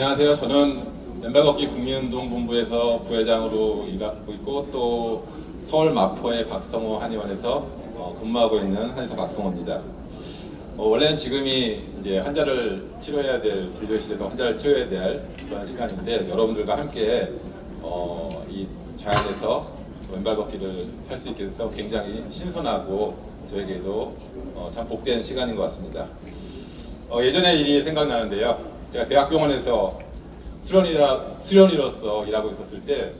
안녕하세요. 저는 맨발 걷기 국민운동본부에서 부회장으로 일하고 있고 또 서울 마포의 박성호 한의원에서 어, 근무하고 있는 한의사 박성호입니다. 어, 원래는 지금이 이제 환자를 치료해야 될 진료실에서 환자를 치료해야 될 그런 시간인데 여러분들과 함께 어, 이 자연에서 왼발 걷기를 할 수 있게 돼서 굉장히 신선하고 저에게도 어, 참 복된 시간인 것 같습니다. 어, 예전에 일이 생각나는데요. 제가 대학병원에서 수련이라, 수련이로서 일하고 있었을 때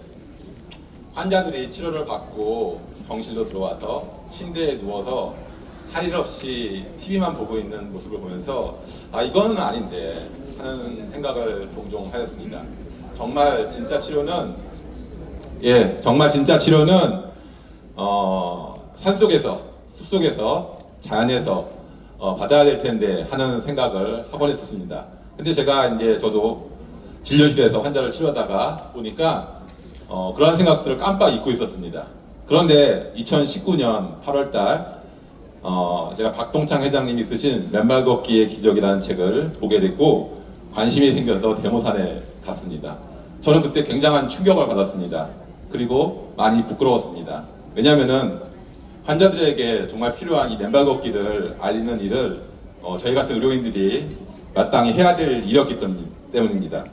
환자들이 치료를 받고 병실로 들어와서 침대에 누워서 할 일 없이 TV만 보고 있는 모습을 보면서 아 이거는 아닌데 하는 생각을 종종 하였습니다. 정말 진짜 치료는 예 정말 진짜 치료는 어, 산 속에서 숲 속에서 자연에서 어, 받아야 될 텐데 하는 생각을 하곤 했었습니다. 근데 제가 이제 저도 진료실에서 환자를 치료하다가 보니까 어, 그런 생각들을 깜빡 잊고 있었습니다. 그런데 2019년 8월달 어, 제가 박동창 회장님이 쓰신 맨발 걷기의 기적이라는 책을 보게 됐고 관심이 생겨서 대모산에 갔습니다. 저는 그때 굉장한 충격을 받았습니다. 그리고 많이 부끄러웠습니다. 왜냐하면은 환자들에게 정말 필요한 이 맨발 걷기를 알리는 일을 어, 저희 같은 의료인들이 마땅히 해야 될 일이었기 때문- 때문입니다.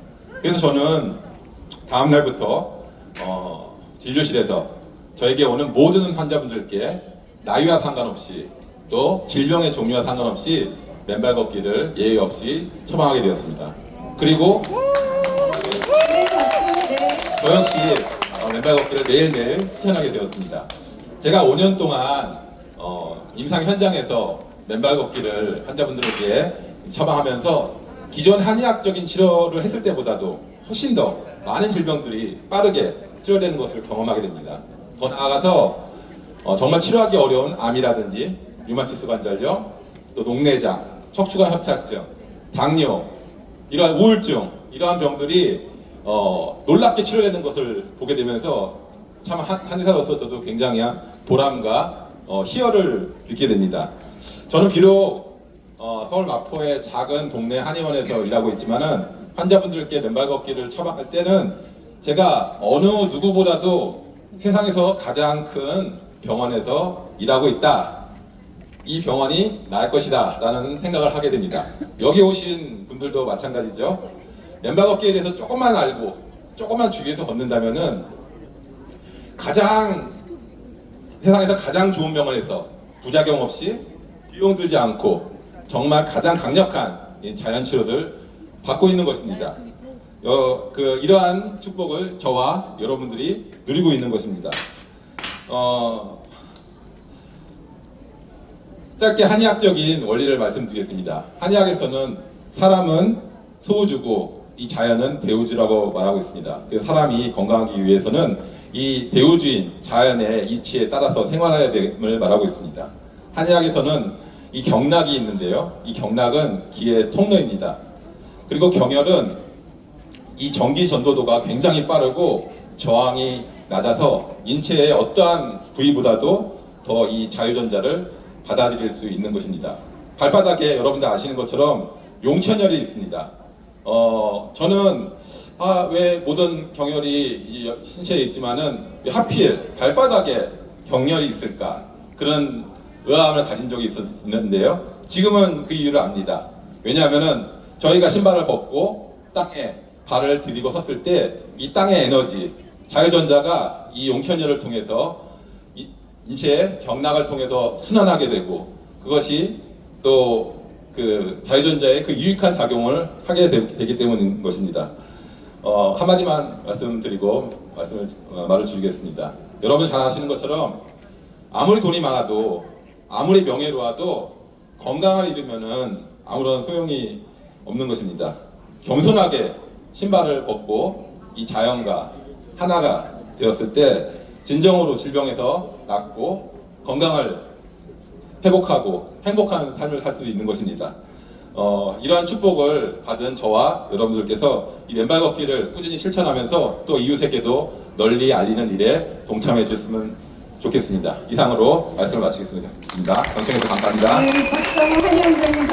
그래서 저는 다음 날부터 어, 진료실에서 저에게 오는 모든 환자분들께 나이와 상관없이 또 질병의 종류와 상관없이 맨발 걷기를 예의 없이 처방하게 되었습니다. 그리고. 저 역시 어, 맨발 걷기를 매일매일 실천하게 되었습니다. 제가 5년 동안 어, 임상 현장에서 맨발 걷기를 환자분들에게 처방하면서 기존 한의학적인 치료를 했을 때보다도 훨씬 더 많은 질병들이 빠르게 치료되는 것을 경험하게 됩니다. 더 나아가서 어, 정말 치료하기 어려운 암이라든지 류마티스 관절염, 또 녹내장, 척추관 협착증, 당뇨, 이러한 우울증, 이러한 병들이 어, 놀랍게 치료되는 것을 보게 되면서 참 한- 한의사로서 저도 굉장한 보람과 어, 희열을 느끼게 됩니다. 저는 비록 어, 서울 마포의 작은 동네 한의원에서 일하고 있지만은 환자분들께 맨발 걷기를 처방할 때는 제가 어느 누구보다도 세상에서 가장 큰 병원에서 일하고 있다. 이 병원이 나을 것이다 라는 생각을 하게 됩니다. 여기 오신 분들도 마찬가지죠. 맨발 걷기에 대해서 조금만 알고 조금만 주위에서 걷는다면은 가장 세상에서 가장 좋은 병원에서 부작용 없이 비용 들지 않고 정말 가장 강력한 이 자연 치료를 받고 있는 것입니다. 어, 그 이러한 축복을 저와 여러분들이 누리고 있는 것입니다. 어, 짧게 한의학적인 원리를 말씀드리겠습니다. 한의학에서는 사람은 소우주고 이 자연은 대우주라고 말하고 있습니다. 그 사람이 건강하기 위해서는 이 대우주인 자연의 이치에 따라서 생활해야 됨을 말하고 있습니다. 한의학에서는 이 경락이 있는데요. 이 경락은 기의 통로입니다. 그리고 경혈은 이 전기 전도도가 굉장히 빠르고 저항이 낮아서 인체의 어떠한 부위보다도 더 이 자유전자를 받아들일 수 있는 것입니다. 발바닥에 여러분들 아시는 것처럼 용천혈이 있습니다. 어, 저는 아, 왜 모든 경혈이 이 신체에 있지만은 왜 하필 발바닥에 경혈이 있을까? 그런 의아함을 가진 적이 있었는데요. 지금은 그 이유를 압니다. 왜냐하면은 저희가 신발을 벗고 땅에 발을 디디고 섰을 때 이 땅의 에너지, 자유전자가 이 용천혈을 통해서 이 인체의 경락을 통해서 순환하게 되고 그것이 또 그 자유전자의 그 유익한 작용을 하게 되, 기 때문인 것입니다. 어, 한마디만 말씀드리고 말씀을 어, 말을 줄이겠습니다. 여러분 잘 아시는 것처럼 아무리 돈이 많아도 아무리 명예로워도 건강을 잃으면은 아무런 소용이 없는 것입니다. 겸손하게 신발을 벗고 이 자연과 하나가 되었을 때 진정으로 질병에서 낫고 건강을 회복하고 행복한 삶을 살 수 있는 것입니다. 어, 이러한 축복을 받은 저와 여러분들께서 이 맨발 걷기를 꾸준히 실천하면서 또 이웃에게도 널리 알리는 일에 동참해 주셨으면 좋겠습니다. 이상으로 말씀을 마치겠습니다. 경청해주셔서 감사합니다. 네, 박성호 한의원장님